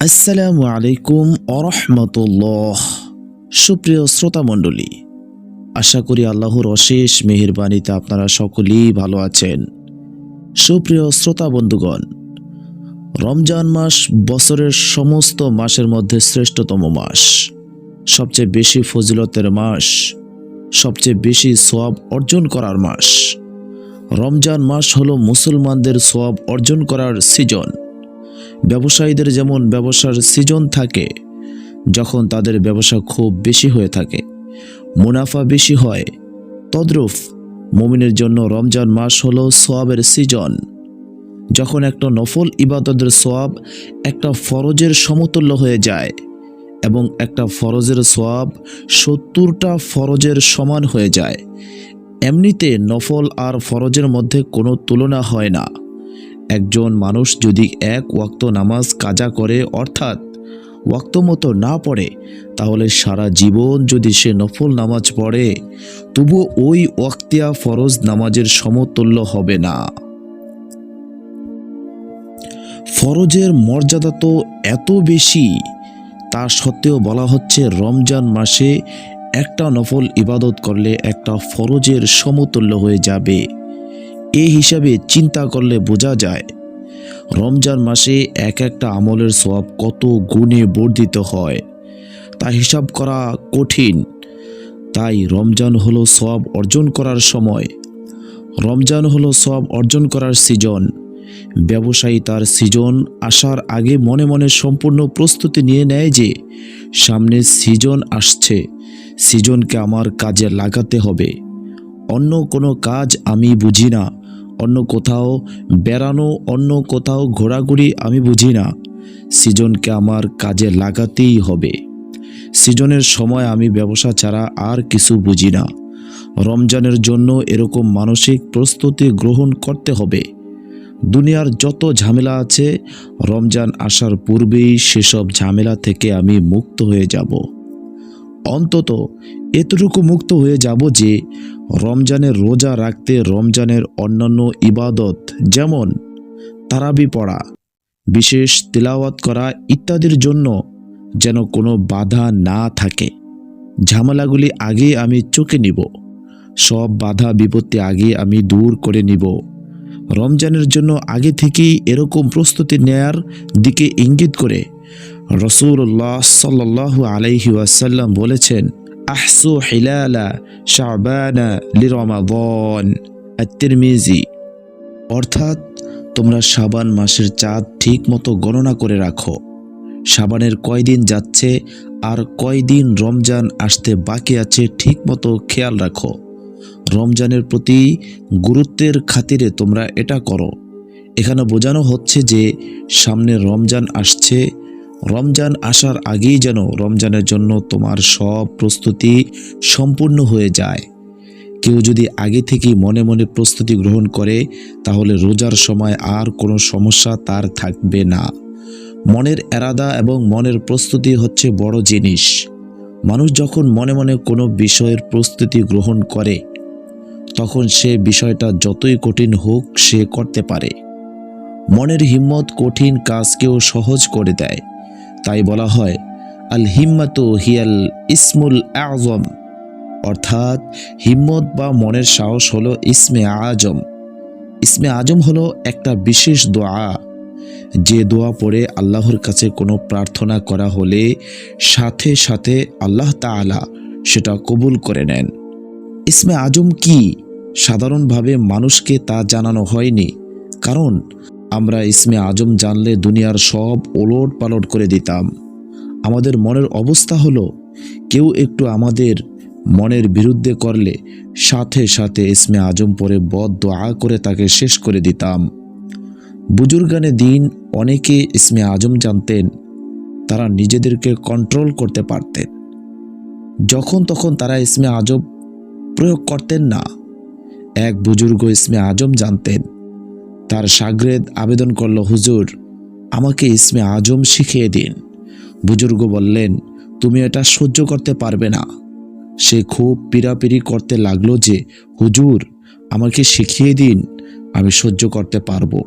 আসসালামু আলাইকুম অরহমতুল্লাহ সুপ্রিয় শ্রোতা মণ্ডলী আশা করি আল্লাহর অশেষ মেহেরবানিতে আপনারা সকলেই ভালো আছেন। সুপ্রিয় শ্রোতা বন্ধুগণ রমজান মাস বছরের সমস্ত মাসের মধ্যে শ্রেষ্ঠতম মাস। সবচেয়ে বেশি ফজিলতের মাস, সবচেয়ে বেশি সোয়াব অর্জন করার মাস। রমজান মাস হলো মুসলমানদের সোয়াব অর্জন করার সিজন। ব্যবসায়ীদের যেমন ব্যবসার সিজন থাকে, যখন তাদের ব্যবসা খুব বেশি হয়ে থাকে, মুনাফা বেশি হয়, তদ্রুপ মুমিনের জন্য রমজান মাস হলো সোয়াবের সিজন যখন একটা নফল ইবাদতের সোয়াব একটা ফরজের সমতুল্য হয়ে যায় এবং একটা ফরজের সোয়াব সত্তরটা ফরজের সমান হয়ে যায়, এমনিতে নফল আর ফরজের মধ্যে কোনো তুলনা হয় না। একজন মানুষ যদি এক ওয়াক্ত নামাজ কাজা করে, অর্থাৎ ওয়াক্ত মতো না পড়ে, তাহলে সারা জীবন যদি সে নফল নামাজ পড়ে তবু ওই ওয়াক্তিয়া ফরজ নামাজের সমতুল্য হবে না। ফরজের মর্যাদা তো এত বেশি, তা সত্ত্বেও বলা হচ্ছে রমজান মাসে একটা নফল ইবাদত করলে একটা ফরজের সমতুল্য হয়ে যাবে। এই হিসাবে চিন্তা করলে বোঝা যায়, রমজান মাসে এক একটা আমলের সব কত গুণে বর্ধিত হয়। তা হিসাব করা কঠিন। তাই রমজান হলো সব অর্জন করার সময়। রমজান হলো সব অর্জন করার সিজন। ব্যবসায়ী তার সিজন আসার আগে মনে মনে সম্পূর্ণ প্রস্তুতি নিয়ে নেয় যে, সামনে সিজন আসছে, সিজনকে আমার কাজে লাগাতে হবে। অন্য কোনো কাজ আমি বুঝি না। অন্য কোথাও, বেড়ানো অন্য কোথাও ঘোরাঘুরি আমি বুঝি না। সিজনকে আমার কাজে লাগাতেই হবে। সিজনের সময় আমি ব্যবসা ছাড়া আর কিছু বুঝি না। রমজানের জন্য এরকম মানসিক প্রস্তুতি গ্রহণ করতে হবে। দুনিয়ার যত ঝামেলা আছে, রমজান আসার পূর্বেই সেসব ঝামেলা থেকে আমি মুক্ত হয়ে যাব। অন্তত এতটুকু মুক্ত হয়ে যাব যে রমজানের রোজা রাখতে রমজানের অন্যান্য ইবাদত যেমন তারাবি পড়া, বিশেষ তিলাওয়াত করা ইত্যাদির জন্য যেন কোনো বাধা না থাকে। ঝামেলাগুলি আগে আমি চোখে নিব, সব বাধা বিপত্তি আগে আমি দূর করে নিব। রমজানের জন্য আগে থেকেই এরকম প্রস্তুতি নেয়ার দিকে ইঙ্গিত করে রসুল্লাহ সাল্লাহ আলাইহি ওয়াসাল্লাম বলেছেন আহসু হিলালা শাবানা লিরমাদন আত্মিরমিজি অর্থাৎ, তোমরা সাবান মাসের চাঁদ ঠিক মতো গণনা করে রাখো। সাবানের কয়দিন যাচ্ছে আর কয়দিন রমজান আসতে বাকি আছে ঠিক মতো খেয়াল রাখো। রমজানের প্রতি গুরুত্বের খাতিরে তোমরা এটা করো। এখানে বোঝানো হচ্ছে যে, সামনে রমজান আসছে রমজান আসার আগেই যেন রমজানের জন্য তোমার সব প্রস্তুতি সম্পূর্ণ হয়ে যায়। কেউ যদি আগে থেকেই মনে মনে প্রস্তুতি গ্রহণ করে, তাহলে রোজার সময় আর কোনো সমস্যা তার থাকবে না। মনের এরাদা এবং মনের প্রস্তুতি হচ্ছে বড় জিনিস। মানুষ যখন মনে মনে কোনো বিষয়ের প্রস্তুতি গ্রহণ করে, তখন সে বিষয়টা যতই কঠিন হোক সে করতে পারে। মনের হিম্মত কঠিন কাজকেও সহজ করে দেয়। তাই বলা হয় আল হিম্মাতু হিয়াল ইসমুল আজম অর্থাৎ, হিম্মত বা মনের সাহস হলো ইসমে আজম। ইসমে আজম হলো একটা বিশেষ দোয়া। যে দোয়া পড়ে আল্লাহর কাছে কোনো প্রার্থনা করা হলে সাথে সাথে আল্লাহ তাআলা সেটা কবুল করে নেন। ইসমে আজম কি? সাধারণভাবে মানুষকে তা জানানো হয়নি। কারণ আমরা ইসমে আজম জানলে দুনিয়ার সব ওলট পালট করে দিতাম। আমাদের মনের অবস্থা হলো, কেউ একটু আমাদের মনের বিরুদ্ধে করলে সাথে সাথে ইসমে আজম পরে বদ দোয়া করে তাকে শেষ করে দিতাম। বুজুর্গানে দিন অনেকে ইসমে আজম জানতেন, তারা নিজেদেরকে কন্ট্রোল করতে পারতেন। যখন তখন তারা ইসমে আজম প্রয়োগ করতেন না। এক বুজুর্গ ইসমে আজম জানতেন তার সাগরেদ আবেদন করল, হুজুর, আমাকে ইসমে আজম শিখিয়ে দিন। বুজুর্গ বললেন, তুমি এটা সহ্য করতে পারবে না। সে খুব পিড়াপিড়ি করতে লাগল যে, হুজুর, আমাকে শিখিয়ে দিন, আমি সহ্য করতে পারব।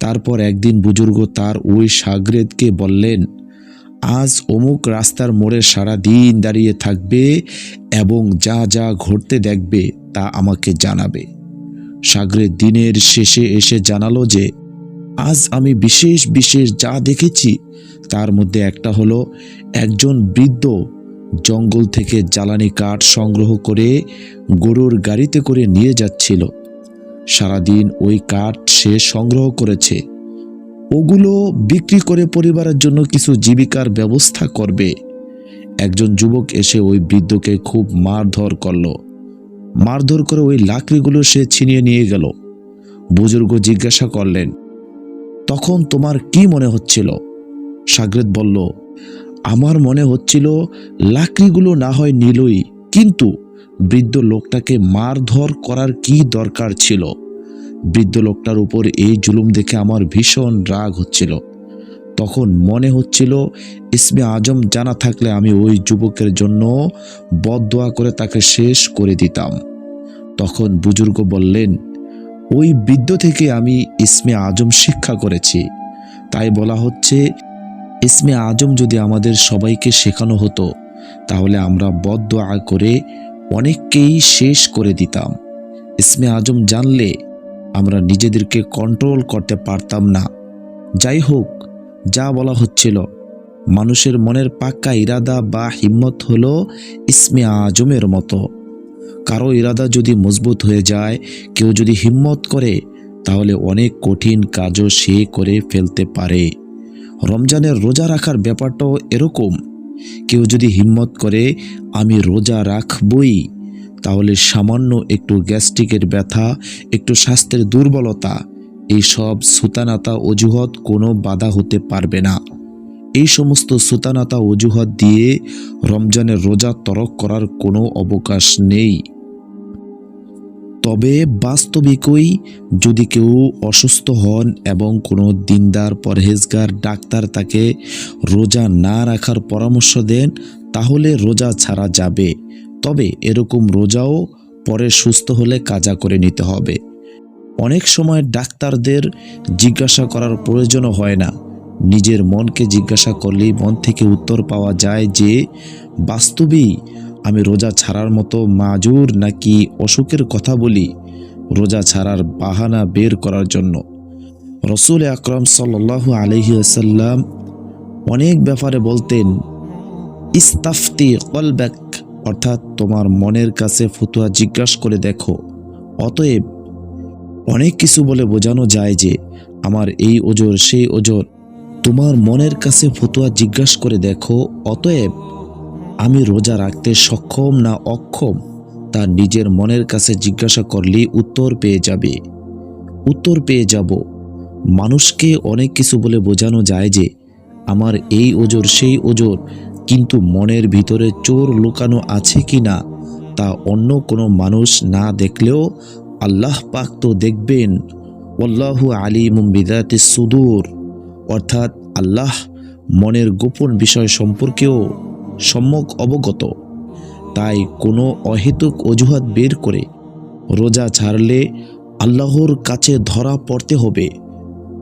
তারপর একদিন বুজুর্গ তার ওই সাগরেদকে বললেন, আজ অমুক রাস্তার মোড়ে সারা দিন দাঁড়িয়ে থাকবে এবং যা যা ঘটতে দেখবে তা আমাকে জানাবে। সাগরেদ দিনের শেষে এসে জানালো যে, আজ আমি বিশেষ বিশেষ যা দেখেছি, তার মধ্যে একটা হলো একজন বৃদ্ধ জঙ্গল থেকে জ্বালানি কাঠ সংগ্রহ করে গরুর গাড়িতে করে নিয়ে যাচ্ছিল। সারাদিন ওই কাঠ সে সংগ্রহ করেছে। ওগুলো বিক্রি করে পরিবারের জন্য কিছু জীবিকার ব্যবস্থা করবে। একজন যুবক এসে ওই বৃদ্ধকে খুব মারধর করল। মারধর করে ওই লাকড়িগুলো সে ছিনিয়ে নিয়ে গেল। বুজুর্গ জিজ্ঞাসা করলেন, তখন তোমার কি মনে হচ্ছিল? সাগরেদ বলল, আমার মনে হচ্ছিল লাকড়িগুলো না হয় নিলই, কিন্তু বৃদ্ধ লোকটাকে মারধর করার কি দরকার ছিল? বৃদ্ধ লোকটার উপর এই জুলুম দেখে আমার ভীষণ রাগ হচ্ছিল। তখন মনে হচ্ছিল, ইসমে আজম জানা থাকলে আমি ওই যুবকের জন্য বদদোয়া করে তাকে শেষ করে দিতাম। তখন বুজুর্গ বললেন, ওই বৃদ্ধ থেকে আমি ইসমে আজম শিক্ষা করেছি। তাই বলা হচ্ছে, ইসমে আজম যদি আমাদের সবাইকে শেখানো হতো, তাহলে আমরা বদদোয়া করে অনেককেই শেষ করে দিতাম। ইসমে আজম জানলে আমরা নিজেদেরকে কন্ট্রোল করতে পারতাম না। যাই হোক যা বলা হচ্ছিল। মানুষের মনের পাক্কা ইরাদা বা হিম্মত হল ইসমে আজমের মতো। কারও ইরাদা যদি মজবুত হয়ে যায়, কেউ যদি হিম্মত করে, তাহলে অনেক কঠিন কাজও সে করে ফেলতে পারে। রমজানের রোজা রাখার ব্যাপারটাও এরকম। কেউ যদি হিম্মত করে, আমি রোজা রাখবই তাহলে সামান্য একটু গ্যাস্ট্রিকের ব্যথা, একটু স্বাস্থ্যের দুর্বলতা এই সব সুতানাতা অজুহাত কোনো বাধা হতে পারবে না। এই সমস্ত সুতানাতা অজুহাত দিয়ে রমজানের রোজা তরক করার কোনো অবকাশ নেই। তবে বাস্তবিকই যদি কেউ অসুস্থ হন এবং কোনো দিনদার, পরহেজগার, ডাক্তার তাকে রোজা না রাখার পরামর্শ দেন, তাহলে রোজা ছাড়া যাবে। তবে এরকম রোজাও পরে সুস্থ হলে কাজা করে নিতে হবে। অনেক সময় ডাক্তারদের জিজ্ঞাসা করার প্রয়োজনও হয় না। নিজের মনকে জিজ্ঞাসা করলেই মন থেকে উত্তর পাওয়া যায় যে, বাস্তবেই আমি রোজা ছাড়ার মতো মাজুর নাকি অসুখের কথা বলি, রোজা ছাড়ার বাহানা বের করার জন্য। রসুল আকরম সাল্লাল্লাহু আলহি আসাল্লাম অনেক ব্যাপারে বলতেন, ইস্তাফতি কলব্যাক অর্থাৎ তোমার মনের কাছে ফতুয়া জিজ্ঞাসা করে দেখো, অতএব অনেক কিছু বলে বোঝানো যায় যে আমার এই ওজোর, সেই ওজোর। তোমার মনের কাছে ফতুয়া জিজ্ঞাসা করে দেখো, অতএব আমি রোজা রাখতে সক্ষম না অক্ষম? তা নিজের মনের কাছে জিজ্ঞাসা করলেই উত্তর পেয়ে যাবে। উত্তর পেয়ে যাব। মানুষকে অনেক কিছু বলে বোঝানো যায় যে আমার এই ওজোর, সেই ওজোর, কিন্তু মনের ভিতরে চোর লুকানো আছে কি না তা অন্য কোনো মানুষ না দেখলেও আল্লাহ পাক তো দেখবেন। অল্লাহু আলিমুম বিদাতে সুদূর। অর্থাৎ আল্লাহ মনের গোপন বিষয় সম্পর্কেও সম্যক অবগত। তাই কোনো অহেতুক অজুহাত বের করে রোজা ছাড়লে আল্লাহর কাছে ধরা পড়তে হবে।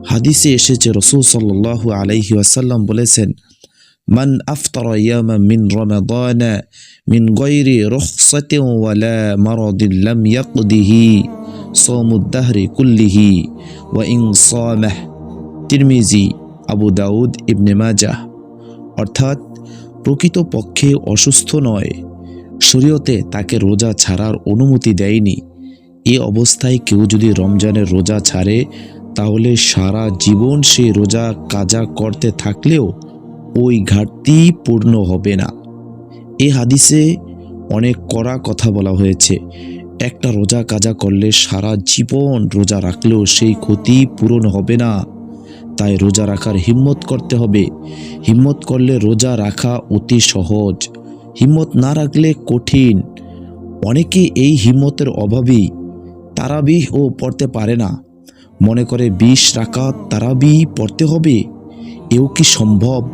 হাদিসে এসেছে রসুল সাল্লাল্লাহু আলাইহি ওয়াসাল্লাম বলেছেন মান আফতার ইয়ামা মিন রমাদান মিন ওয়ালা মারাদিন লাম ইয়াকদিহি সাওমুদ দাহরি কুল্লিহি ওয়া ইন সামাহ তিরমিজি আবু দাউদ ইবনে মাজাহ অর্থাৎ প্রকৃতপক্ষে অসুস্থ নয়। শরীয়তে তাকে রোজা ছাড়ার অনুমতি দেয়নি। এ অবস্থায় কেউ যদি রমজানের রোজা ছাড়ে, তাহলে সারা জীবন সে রোজা কাজা করতে থাকলেও ওই ঘাটতি পূর্ণ হবে না। এ হাদিসে অনেক কড়া কথা বলা হয়েছে। একটা রোজা কাজা করলে সারা জীবন রোজা রাখলেও সেই ক্ষতি পূরণ হবে না। তাই রোজা রাখার হিম্মত করতে হবে। হিম্মত করলে রোজা রাখা অতি সহজ। হিম্মত না রাখলে কঠিন। অনেকে এই হিম্মতের অভাবেই তারাবিহ ও পড়তে পারে না। মনে করে বিশ রাকাত তারাবি পড়তে হবে? এও কি সম্ভব?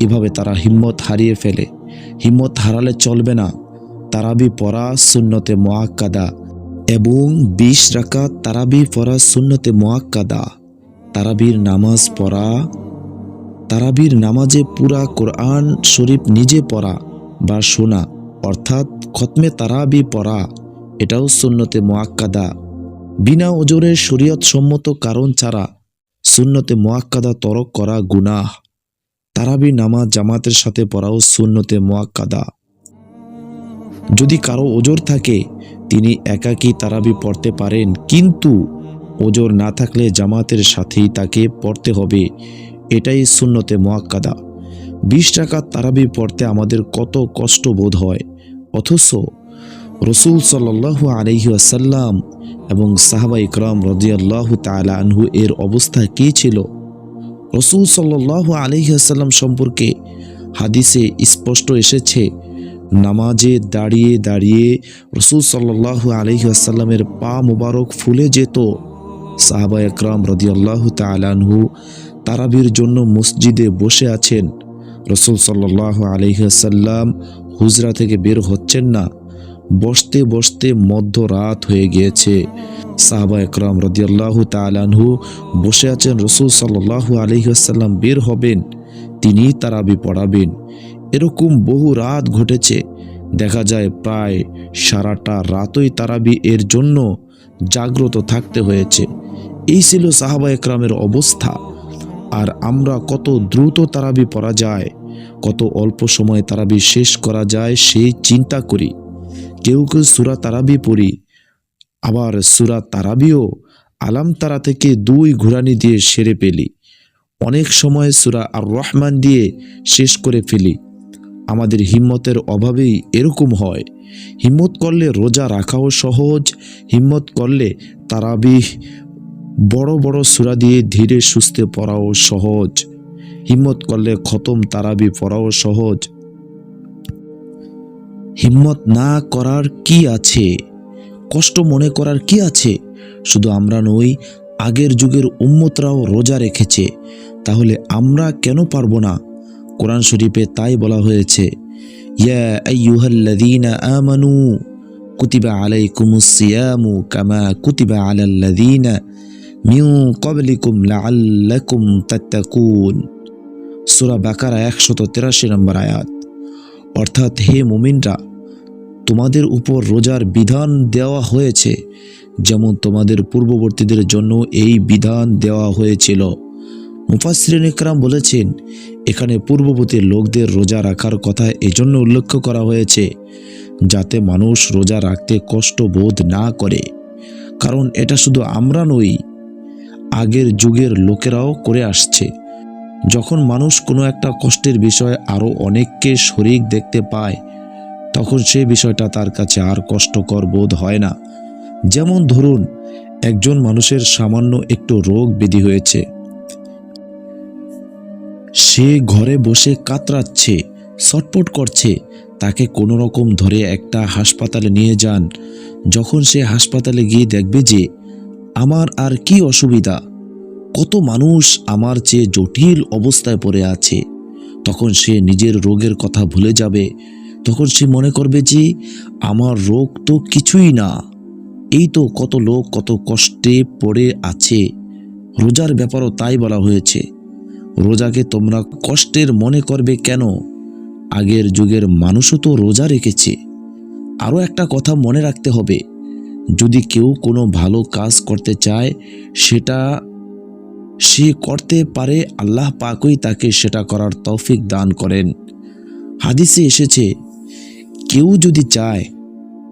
এভাবে তারা হিম্মত হারিয়ে ফেলে। হিম্মত হারালে চলবে না। তারাবি পড়া সুন্নতে মোয়াক্কাদা এবং বিশ রাকাত তারাবি পড়া সুন্নতে মোয়াক্কাদা তারাবির নামাজ পড়া, তারাবির নামাজে পুরা কোরআন শরীফ নিজে পড়া বা শোনা, অর্থাৎ খতমে তারাবি পড়া, এটাও সুন্নতে মোয়াক্কাদা বিনা ওজরের শরীয়ত সম্মত কারণ ছাড়া সুন্নতে মোয়াক্কাদা তরক করা গুনাহ। তারাবি নামাজ জামাতের সাথে পড়াও সুন্নতে মোয়াক্কাদা যদি কারও ওজোর থাকে, তিনি একাকী তারাবি পড়তে পারেন, কিন্তু ওজোর না থাকলে জামাতের সাথেই তাকে পড়তে হবে। এটাই সুন্নতে মোয়াক্কাদা বিশ টাকা তারাবি পড়তে আমাদের কত কষ্ট বোধ হয়। অথচ রসুল সাল্লাহ আলহি আসাল্লাম এবং সাহাবা ইকরাম রদিয়াল্লাহ তালা আনহু এর অবস্থা কী ছিল? রসুল সাল্লাহ আলহি আসাল্লাম সম্পর্কে হাদিসে স্পষ্ট এসেছে, নামাজে দাঁড়িয়ে দাঁড়িয়ে রসুল সাল্লাহ আলহি আসাল্লামের পা মুবারক ফুলে যেত। সাহাবা একরাম রদিয়াল্লাহ তালানহু তারাবির জন্য মসজিদে বসে আছেন। রসুল সাল্লাহ আলহিহাসাল্লাম হুজরা থেকে বের হচ্ছেন না। বসতে বসতে মধ্যরাত হয়ে গিয়েছে। সাহাবা একরাম রদিয়াল্লাহ তালানহু বসে আছেন রসুল সাল্লাহ আলহিহাসাল্লাম বের হবেন, তিনি তারাবি পড়াবেন। এরকম বহু রাত ঘটেছে। দেখা যায় প্রায় সারাটা রাতই তারাবি এর জন্য জাগ্রত থাকতে হয়েছে। এই ছিল সাহাবা একরামের অবস্থা। আর আমরা কত দ্রুত তারাবি পড়া যায়, কত অল্প সময়ে তারাবি শেষ করা যায়, সেই চিন্তা করি। কেউ কেউ সুরা তারাবি পড়ি। আবার সুরা তারাবিও আলাম তারা থেকে দুই ঘুরানি দিয়ে সেরে ফেলি। অনেক সময় সুরা আর রহমান দিয়ে শেষ করে ফেলি। আমাদের হিম্মতের অভাবেই এরকম হয়। হিম্মত করলে রোজা রাখাও সহজ, হিম্মত করলে তারাবিহ বড় বড় সুরা দিয়ে ধীরে সুস্থে পড়াও সহজ। হিম্মত করলে খতম তারাবি পড়াও সহজ। হিম্মত না করার কি আছে? কষ্ট মনে করার কি আছে? শুধু আমরা নই, আগের যুগের উম্মতরাও রোজা রেখেছে। তাহলে আমরা কেন পারব না? কোরআন শরীফে তাই বলা হয়েছে, ইয়া আমানু কুতিবা আলাইকুমুস মিউ নম্বর আয়াত। অর্থাৎ হে মুমিনরা, তোমাদের উপর রোজার বিধান দেওয়া হয়েছে, যেমন তোমাদের পূর্ববর্তীদের জন্য এই বিধান দেওয়া হয়েছিল। মুফাসরিন বলেছেন, এখানে পূর্ববর্তী লোকদের রোজা রাখার কথা এজন্য উল্লেখ করা হয়েছে, যাতে মানুষ রোজা রাখতে কষ্ট বোধ না করে। কারণ এটা শুধু আমরা নই, আগের যুগের লোকেরাও করে আসছে। যখন মানুষ কোনো একটা কষ্টের বিষয় আরও অনেককে শরিক দেখতে পায়, তখন সে বিষয়টা তার কাছে আর কষ্টকর বোধ হয় না। যেমন ধরুন, একজন মানুষের সামান্য একটু রোগ ব্যাধি হয়েছে। সে ঘরে বসে কাতরাচ্ছে ছটপট করছে, তাকে কোনো রকম ধরে একটা হাসপাতালে নিয়ে যান। যখন সে হাসপাতালে গিয়ে দেখবে যে, আমার আর কি অসুবিধা? কত মানুষ আমার চেয়ে জটিল অবস্থায় পড়ে আছে। তখন সে নিজের রোগের কথা ভুলে যাবে। তখন সে মনে করবে যে, আমার রোগ তো কিছুই না। এই তো কত লোক কত কষ্টে পড়ে আছে। রোজার ব্যাপারও তাই বলা হয়েছে। রোজাকে তোমরা কষ্টের মনে করবে কেন? আগের যুগের মানুষও তো রোজা রেখেছে। আরও একটা কথা মনে রাখতে হবে। যদি কেউ কোনো ভালো কাজ করতে চায়, সেটা সে করতে পারে আল্লাহ পাকই তাকে সেটা করার তৌফিক দান করেন। হাদিসে এসেছে, কেউ যদি চায়,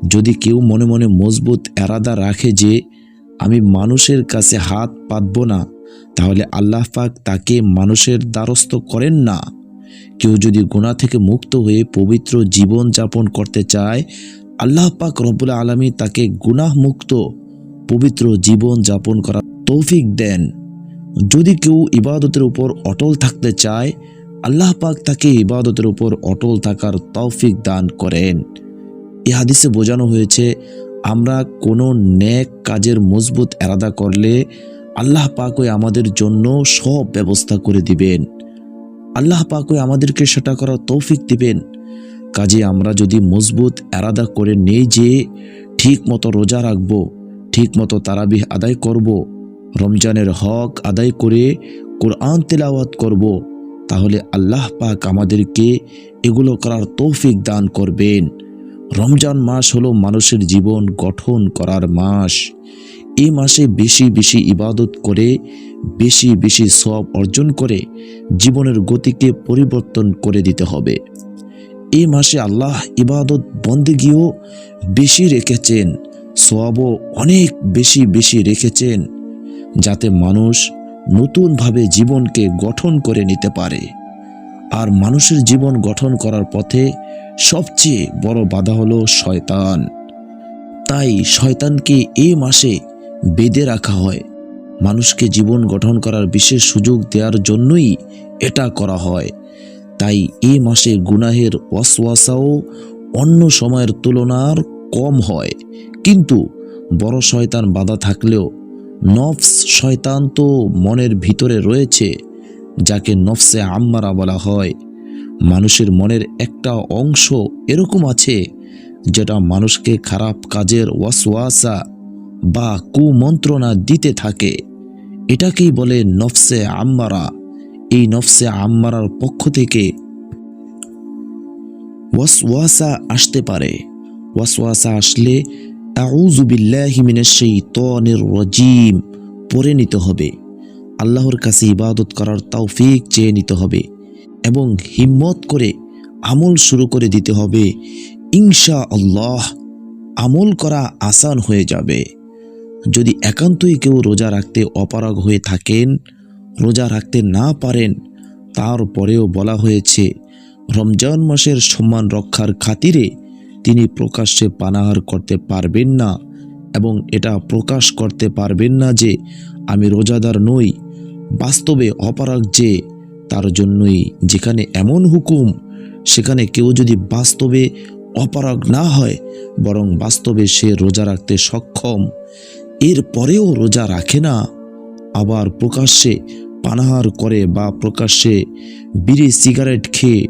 যদি কেউ মনে মনে মজবুত এরাদা রাখে যে, আমি মানুষের কাছে হাত পাতব না, তাহলে আল্লাহ পাক তাকে মানুষের দ্বারস্থ করেন না। কেউ যদি গুণা থেকে মুক্ত হয়ে পবিত্র জীবন যাপন করতে চায়, আল্লাহ পাক রব্বুল আলমী তাকে গুনাহ মুক্ত, পবিত্র জীবন যাপন করার তৌফিক দেন। যদি কেউ ইবাদতের উপর অটল থাকতে চায়, আল্লাহ পাক তাকে ইবাদতের উপর অটল থাকার তৌফিক দান করেন। এ হাদিসে বোঝানো হয়েছে, আমরা কোনো ন্যাক কাজের মজবুত এরাদা করলে আল্লাহ পাকই আমাদের জন্য সব ব্যবস্থা করে দিবেন। আল্লাহ পাকই আমাদেরকে সেটা করার তৌফিক দিবেন। কাজে আমরা যদি মজবুত এরাদা করে নেই যে ঠিক মতো রোজা রাখব ঠিক মতো তারাবিহ আদায় করব রমজানের হক আদায় করে কোরআন তেলাওয়াত করব, তাহলে আল্লাহ পাক আমাদেরকে এগুলো করার তৌফিক দান করবেন। রমজান মাস হলো মানুষের জীবন গঠন করার মাস। এই মাসে বেশি বেশি ইবাদত করে, বেশি বেশি সব অর্জন করে জীবনের গতিকে পরিবর্তন করে দিতে হবে। এই মাসে আল্লাহ ইবাদত বন্দেগিও বেশি রেখেছেন সবও অনেক বেশি বেশি রেখেছেন। যাতে মানুষ নতুনভাবে জীবনকে গঠন করে নিতে পারে। আর মানুষের জীবন গঠন করার পথে সবচেয়ে বড় বাধা হলো শয়তান। তাই শয়তানকে এই মাসে বেঁধে রাখা হয়। মানুষকে জীবন গঠন করার বিশেষ সুযোগ দেওয়ার জন্যই এটা করা হয়। তাই এই মাসে গুনাহের ওয়াসওয়াসাও অন্য সময়ের তুলনার কম হয়। কিন্তু বড় শয়তান বাধা থাকলেও নফস শয়তান তো মনের ভিতরে রয়েছে, যাকে নফসে আম্মারা বলা হয়। মানুষের মনের একটা অংশ এরকম আছে, যেটা মানুষকে খারাপ কাজের ওয়াসওয়াসা বা কুমন্ত্রণা দিতে থাকে। এটাকেই বলে নফসে আম্মারা। এই নফসে আম্মারার পক্ষ থেকে ওয়াসওয়াসা আসতে পারে। ওয়াসওয়াসা আসলে রাজিম। পড়ে নিতে হবে। আল্লাহর কাছে ইবাদত করার তৌফিক চেয়ে নিতে হবে এবং হিম্মত করে আমল শুরু করে দিতে হবে। ইনশা আল্লাহ আমল করা আসান হয়ে যাবে। যদি একান্তই কেউ রোজা রাখতে অপারগ হয়ে থাকেন, রোজা রাখতে না পারেন তারপরেও বলা হয়েছে, রমজান মাসের সম্মান রক্ষার খাতিরে তিনি প্রকাশ্যে পানাহার করতে পারবেন না এবং এটা প্রকাশ করতে পারবেন না যে আমি রোজাদার নই, বাস্তবে অপারগ যে, তার জন্যই যেখানে এমন হুকুম, সেখানে কেউ যদি বাস্তবে অপারগ না হয়, বরং বাস্তবে সে রোজা রাখতে সক্ষম, এর পরেও রোজা রাখে না, আবার প্রকাশ্যে পানাহার করে বা প্রকাশ্যে বিড়ি সিগারেট খেয়ে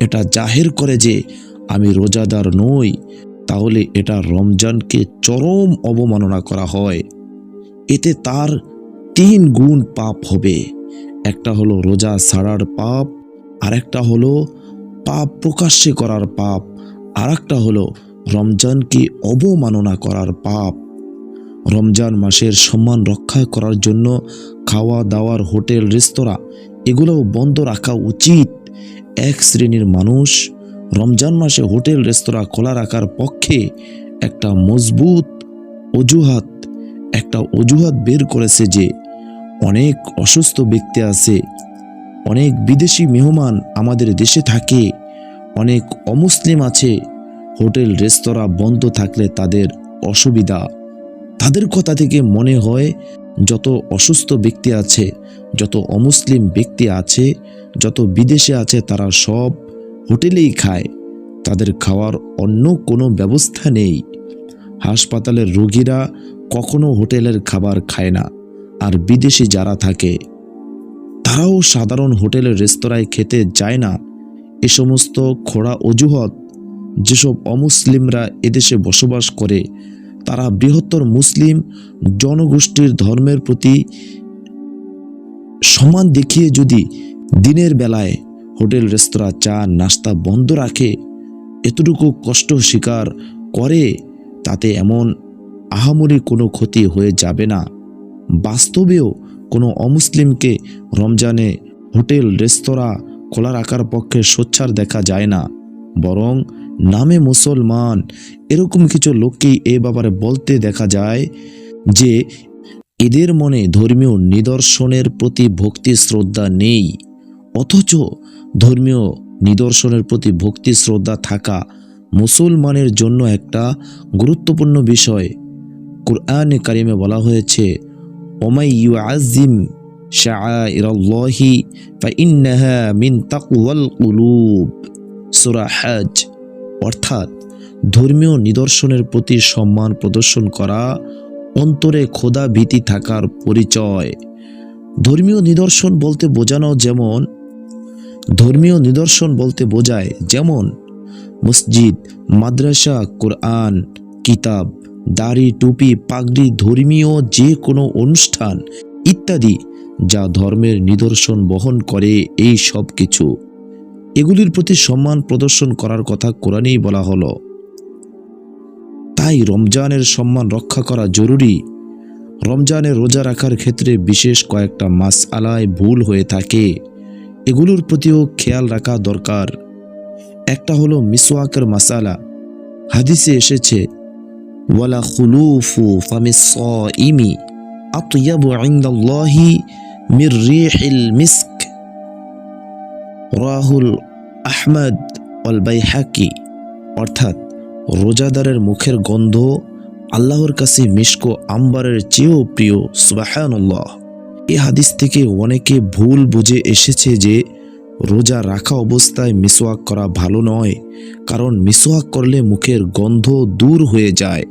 এটা জাহের করে যে আমি রোজাদার নই, তাহলে এটা রমজানকে চরম অবমাননা করা হয়। এতে তার তিন গুণ পাপ হবে। একটা হলো রোজা ছাড়ার পাপ আর একটা হলো পাপ প্রকাশ্যে করার পাপ আর একটা হলো রমজানকে অবমাননা করার পাপ। রমজান মাসের সম্মান রক্ষা করার জন্য খাওয়া দাওয়ার, হোটেল, রেস্তোরাঁ, এগুলোও বন্ধ রাখা উচিত। এক শ্রেণির মানুষ রমজান মাসে হোটেল, রেস্তোরাঁ খোলা রাখার পক্ষে একটা মজবুত অজুহাত, একটা অজুহাত বের করেছে যে অনেক অসুস্থ ব্যক্তি আছে, অনেক বিদেশি মেহমান আমাদের দেশে থাকে, অনেক অমুসলিম আছে, হোটেল, রেস্তোরাঁ বন্ধ থাকলে তাদের অসুবিধা। তাদের কথা থেকে মনে হয়, যত অসুস্থ ব্যক্তি আছে, যত অমুসলিম ব্যক্তি আছে, যত বিদেশে আছে তারা সব হোটেলেই খায়। তাদের খাওয়ার অন্য কোনো ব্যবস্থা নেই। হাসপাতালের রোগীরা কখনো হোটেলের খাবার খায় না, আর বিদেশি যারা থাকে, তারাও সাধারণ হোটেলের রেস্তোরাঁয় খেতে যায় না। এ সমস্ত খোড়া অজুহাত যেসব অমুসলিমরা এদেশে বসবাস করে, তারা বৃহত্তর মুসলিম জনগোষ্ঠীর ধর্মের প্রতি সমান দেখিয়ে যদি দিনের বেলায় হোটেল, রেস্তোরাঁ, চা, নাস্তা বন্ধ রাখে, এতটুকু কষ্ট স্বীকার করে তাতে এমন আহামরি কোনো ক্ষতি হয়ে যাবে না। বাস্তবেও কোনো অমুসলিমকে রমজানে হোটেল, রেস্তোরাঁ খোলা রাখার পক্ষে সোচ্চার দেখা যায় না, বরং নামে মুসলমান এরকম কিছু লোককেই এ ব্যাপারে বলতে দেখা যায় যে এদের মনে ধর্মীয় নিদর্শনের প্রতি ভক্তি শ্রদ্ধা নেই, অথচ ধর্মীয় নিদর্শনের প্রতি ভক্তি, শ্রদ্ধা থাকা মুসলমানের জন্য একটা গুরুত্বপূর্ণ বিষয়। কুরআনে কারিমে বলা হয়েছে, ওমাই ইউ আজিম মিন অর্থাৎ ধর্মীয় নিদর্শনের প্রতি সম্মান প্রদর্শন করা অন্তরে খোদা ভীতি থাকার পরিচয়। ধর্মীয় নিদর্শন বলতে বোঝানো যেমন ধর্মীয় নিদর্শন বলতে বোঝায় যেমন মসজিদ, মাদ্রাসা, কোরআন, কিতাব, দাড়ি, টুপি, পাগড়ি, ধর্মীয় যে কোনো অনুষ্ঠান ইত্যাদি যা ধর্মের নিদর্শন বহন করে এই সব কিছু। এগুলির প্রতি সম্মান প্রদর্শন করার কথা কোরআনেই বলা হলো। তাই রমজানের সম্মান রক্ষা করা জরুরি। রমজানে রোজা রাখার ক্ষেত্রে বিশেষ কয়েকটা মাস আলায় ভুল হয়ে থাকে। এগুলোর প্রতিও খেয়াল রাখা দরকার। একটা হলো মিসওয়াকের মাসালা। হাদিসে এসেছে, ওয়ালা খুলুফু ফামিস ইমি আতয়াবু ইনদাল্লাহি মির রিহিল মিস্ক। রাহুল আহমদ অল বাইহাকি অর্থাৎ রোজাদারের মুখের গন্ধ আল্লাহর কাছে মিশকো আম্বারের চেয়েও প্রিয়, সুবাহানুল্লাহ। এই হাদিস থেকে অনেকে ভুল বুঝে এসেছে যে রোজা রাখা অবস্থায় মিসওয়াক করা ভালো নয়, কারণ মিসওয়াক করলে মুখের গন্ধ দূর হয়ে যায়।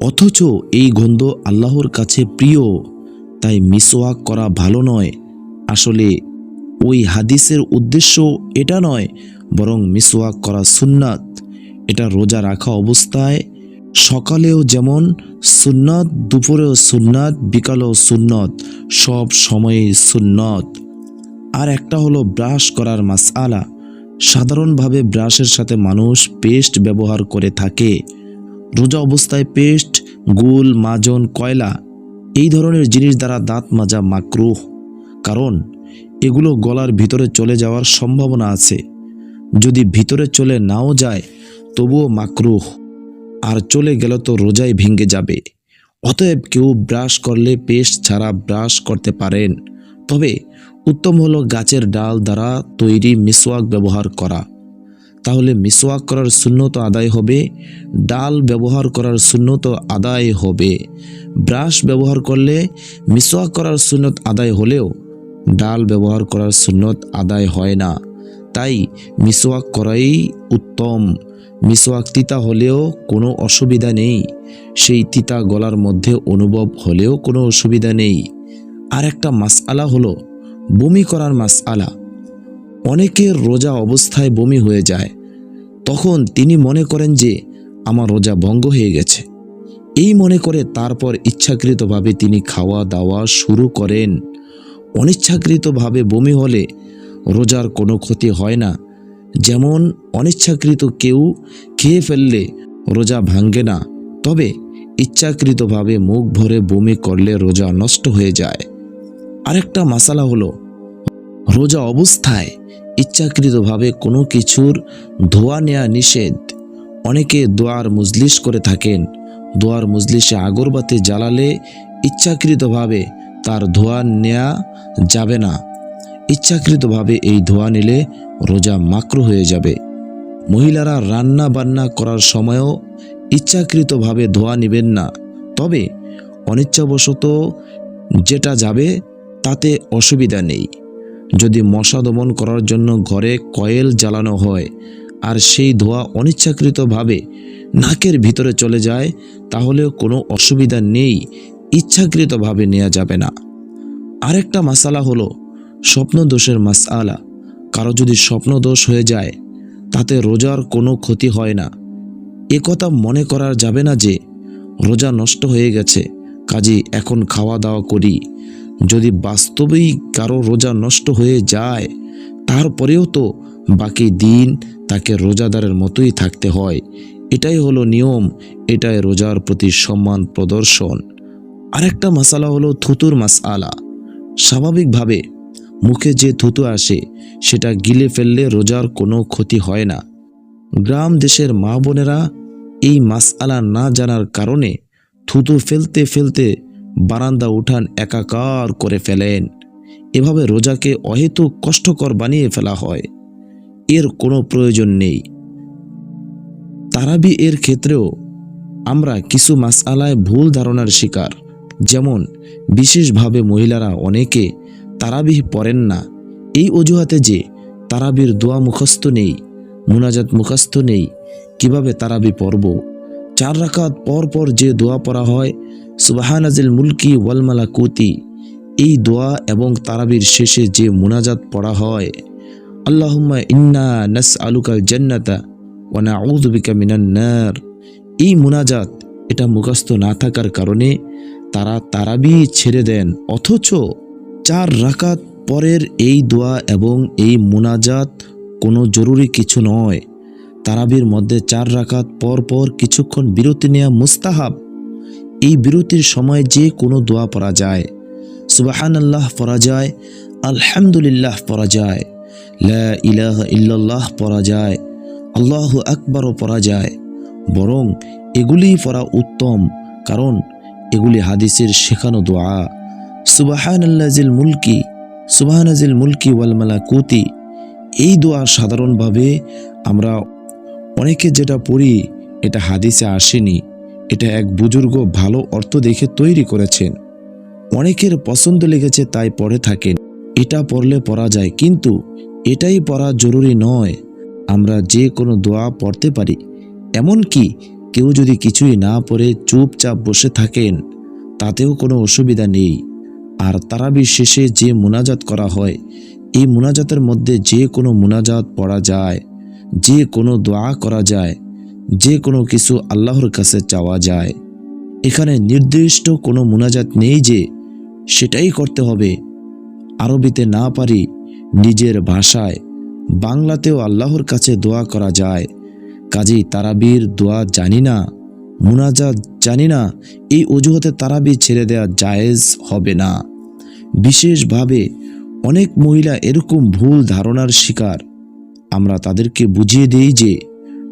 অথচ এই গন্ধ আল্লাহর কাছে প্রিয়, তাই মিসওয়াক করা ভালো নয়। আসলে ওই হাদিসের উদ্দেশ্য এটা নয়, বরং মিসওয়াক করা সুন্নাত। এটা রোজা রাখা অবস্থায় সকালেও যেমন সুন্নত, দুপুরেও সুন্নাত, বিকালেও সুন্নত, সব সময়ে সুন্নত। আর একটা হলো ব্রাশ করার মাসআলা। সাধারণভাবে ব্রাশের সাথে মানুষ পেস্ট ব্যবহার করে থাকে। রোজা অবস্থায় পেস্ট, গুল, মাজন, কয়লা এই ধরনের জিনিস দ্বারা দাঁত মাজা মাকরুহ। কারণ এগুলো গলার ভিতরে চলে যাওয়ার সম্ভাবনা আছে। যদি ভিতরে চলে নাও যায়, তবুও মাকরুহ। আর চলে গেল তো রোজাই ভেঙে যাবে। অতএব কেউ ব্রাশ করলে পেস্ট ছাড়া ব্রাশ করতে পারেন। তবে উত্তম হলো গাছের ডাল দ্বারা তৈরি মিসওয়াক ব্যবহার করা। তাহলে মিসওয়াক করার শূন্যত আদায় হবে, ডাল ব্যবহার করার শূন্যত আদায় হবে। ব্রাশ ব্যবহার করলে মিসওয়াক করার সুন্নত আদায় হলেও ডাল ব্যবহার করার সুন্নত আদায় হয় না। তাই মিসওয়াক করাই উত্তম। মিসওয়াক তিতা হলেও কোনো অসুবিধা নেই। সেই তিতা গলার মধ্যে অনুভব হলেও কোনো অসুবিধা নেই। আর একটা মাসআলা হলো বমি করার মাসআলা। অনেকের রোজা অবস্থায় বমি হয়ে যায়। তখন তিনি মনে করেন যে আমার রোজা ভঙ্গ হয়ে গেছে। এই মনে করে তারপর ইচ্ছাকৃতভাবে তিনি খাওয়া দাওয়া শুরু করেন। অনিচ্ছাকৃতভাবে বমি হলে রোজার কোনো ক্ষতি হয় না। যেমন অনিচ্ছাকৃত কেউ খেয়ে ফেললে রোজা ভাঙ্গে না, তবে ইচ্ছাকৃতভাবে মুখ ভরে বমি করলে রোজা নষ্ট হয়ে যায়। আরেকটা মাসালা হলো, রোজা অবস্থায় ইচ্ছাকৃতভাবে কোনো কিছুর ধোয়া নেয়া নিষেধ। অনেকে দোয়ার মুজলিস করে থাকেন, দোয়ার মুজলিসে আগরবাতি জ্বালালে ইচ্ছাকৃতভাবে তার ধোয়া নেওয়া যাবে না। ইচ্ছাকৃতভাবে এই ধোয়া নিলে রোজা মাকরু হয়ে যাবে। মহিলারা রান্না বান্না করার সময়ও ইচ্ছাকৃতভাবে ধোয়া নেবেন না। তবে অনিচ্ছাবশত যেটা যাবে তাতে অসুবিধা নেই। যদি মশা দমন করার জন্য ঘরে কয়েল জ্বালানো হয় আর সেই ধোঁয়া অনিচ্ছাকৃতভাবে নাকের ভিতরে চলে যায়, তাহলেও কোনো অসুবিধা নেই, ইচ্ছাকৃতভাবে নেওয়া যাবে না। আরেকটা মাসালা হলো স্বপ্ন দোষের মাসআলা। কারও যদি স্বপ্ন দোষ হয়ে যায়, তাতে রোজার কোনো ক্ষতি হয় না। এ কথা মনে করা যাবে না যে, রোজা নষ্ট হয়ে গেছে, কাজে এখন খাওয়া দাওয়া করি। যদি বাস্তবেই কারও রোজা নষ্ট হয়ে যায়, তারপরেও তো বাকি দিন তাকে রোজাদারের মতোই থাকতে হয়। এটাই হলো নিয়ম, এটাই রোজার প্রতি সম্মান প্রদর্শন। আরেকটা মশালা হলো থুতুর মাস আলা স্বাভাবিকভাবে মুখে যে থুতু আসে, সেটা গিলে ফেললে রোজার কোনো ক্ষতি হয় না। গ্রাম দেশের মা বোনেরা এই মাসআলা না জানার কারণে থুতু ফেলতে ফেলতে বারান্দা উঠান একাকার করে ফেলেন। এভাবে রোজাকে অহেতুক কষ্টকর বানিয়ে ফেলা হয়। এর কোনো প্রয়োজন নেই। তারাবি এর ক্ষেত্রেও আমরা কিছু মাসআলায় ভুল ধারণার শিকার, যেমন বিশেষভাবে মহিলারা অনেকে তারাবিহ পড়েন না। এই অজুহাতে যে তারাবির দোয়া মুখস্থ নেই, মুনাজাত মুখস্থ নেই, কীভাবে তারাবি পড়ব? চার রাকাত পর পর যে দোয়া পড়া হয়, সুবাহানাজিল মুলকি ওয়াল মালাকুতি, এই দোয়া এবং তারাবির শেষে যে মুনাজাত পড়া হয়, আল্লাহুম্মা ইন্না নাস আলুকাল জান্নাতা ওয়ানা বিকা মিনান নার। এই মুনাজাত, এটা মুখস্থ না থাকার কারণে তারা তারাবি ছেড়ে দেন, অথচ চার রাকাত পরের এই দোয়া এবং এই মুনাজাত কোনো জরুরি কিছু নয়। তারাবির মধ্যে চার রাকাত পর পর কিছুক্ষণ বিরতি নেওয়া মুস্তাহাব। এই বিরতির সময় যে কোনো দোয়া পড়া যায়। সুবাহান আল্লাহ পড়া যায়, আলহামদুলিল্লাহ পড়া যায়, লা ইলাহ ইল্লাল্লাহ পড়া যায়, আল্লাহ আকবরও পড়া যায়। বরং এগুলি পড়া উত্তম, কারণ এগুলি হাদিসের শেখানো দোয়া। সুবাহান আল্লাজিল মুলকি সুবাহানাজিল মুলকি ওয়াল মালাকুতি। এই দোয়া সাধারণভাবে আমরা অনেকে যেটা পড়ি, এটা হাদিসে আসেনি। এটা এক বুজুর্গ ভালো অর্থ দেখে তৈরি করেছেন। অনেকের পছন্দ লেগেছে, তাই পড়ে থাকেন। এটা পড়লে পড়া যায়, কিন্তু এটাই পড়া জরুরি নয়। আমরা যে কোনো দোয়া পড়তে পারি। এমনকি কেউ যদি কিছুই না পড়ে, চুপচাপ বসে থাকেন, তাতেও কোনো অসুবিধা নেই। আর তারাবি শেষে যে মুনাজাত করা হয়, এই মুনাজাতের মধ্যে যে কোনো মুনাজাত পড়া যায়, যে কোনো দোয়া করা যায়, যে কোনো কিছু আল্লাহর কাছে চাওয়া যায়। এখানে নির্দিষ্ট কোনো মুনাজাত নেই যে সেটাই করতে হবে। আরবিতে না পারি নিজের ভাষায় বাংলাতেও আল্লাহর কাছে দোয়া করা যায়। কাজেই তারাবির দোয়া জানি না, মুনাজাত জানি না, এই অজুহাতে তারাবি ছেড়ে দেওয়া জায়েজ হবে না। বিশেষভাবে অনেক মহিলা এরকম ভুল ধারণার শিকার। আমরা তাদেরকে বুঝিয়ে দিই যে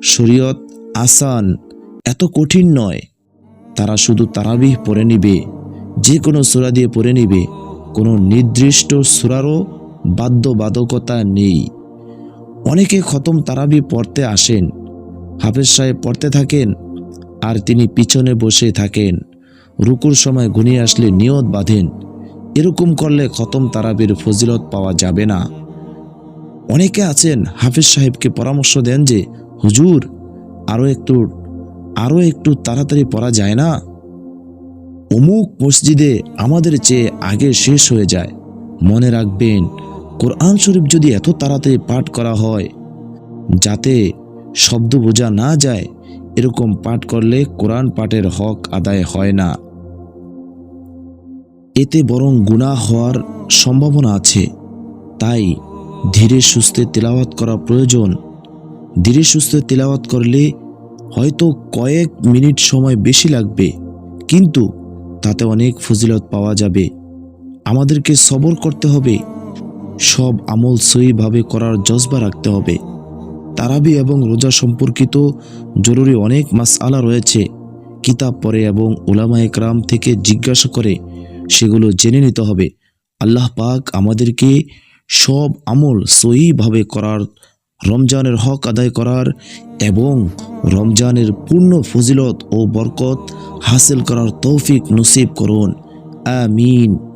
শরীয়ত আসান এত কঠিন নয়। তারা শুধু তারাবিহ পড়ে নিবে, যে কোনো সুরা দিয়ে পড়ে নিবে। কোনো নির্দিষ্ট সুরারও বাধ্যবাধকতা নেই। অনেকে খতম তারাবি পড়তে আসেন, হাফেজ সাহেব পড়তে থাকেন, আর তিনি পিছনে বসে থাকেন। রুকুর সময় ঘনিয়ে আসলে নিয়ত বাঁধেন। এরকম করলে খতম তারাবির ফজিলত পাওয়া যাবে না। অনেকে আছেন হাফিজ সাহেবকে পরামর্শ দেন যে, হুজুর আরও একটু আরও একটু তাড়াতাড়ি পড়া যায় না? অমুক মসজিদে আমাদের চেয়ে আগে শেষ হয়ে যায়। মনে রাখবেন, কোরআন শরীফ যদি এত তাড়াতাড়ি পাঠ করা হয়, যাতে শব্দ বোঝা না যায়, এরকম পাঠ করলে কোরআন পাঠের হক আদায় হয় না। এতে বরং গুনাহ হওয়ার সম্ভাবনা আছে। তাই ধীরে সুস্থে তেলাওয়াত করা প্রয়োজন। ধীরে সুস্থে তেলাওয়াত করলে হয়তো কয়েক মিনিট সময় বেশি লাগবে, কিন্তু তাতে অনেক ফজিলত পাওয়া যাবে। আমাদেরকে সবর করতে হবে। সব আমল সহিভাবে করার জজবা রাখতে হবে। তারাবি এবং রোজা সম্পর্কিত জরুরি অনেক মাস আলা রয়েছে। কিতাব পড়ে এবং ওলামা একরাম থেকে জিজ্ঞাসা করে সেগুলো জেনে নিতে হবে। আল্লাহ পাক আমাদেরকে সব আমল সহিভাবে করার, রমজানের হক আদায় করার এবং রমজানের পূর্ণ ফজিলত ও বরকত হাসিল করার তৌফিক নসিব করুন। আমিন।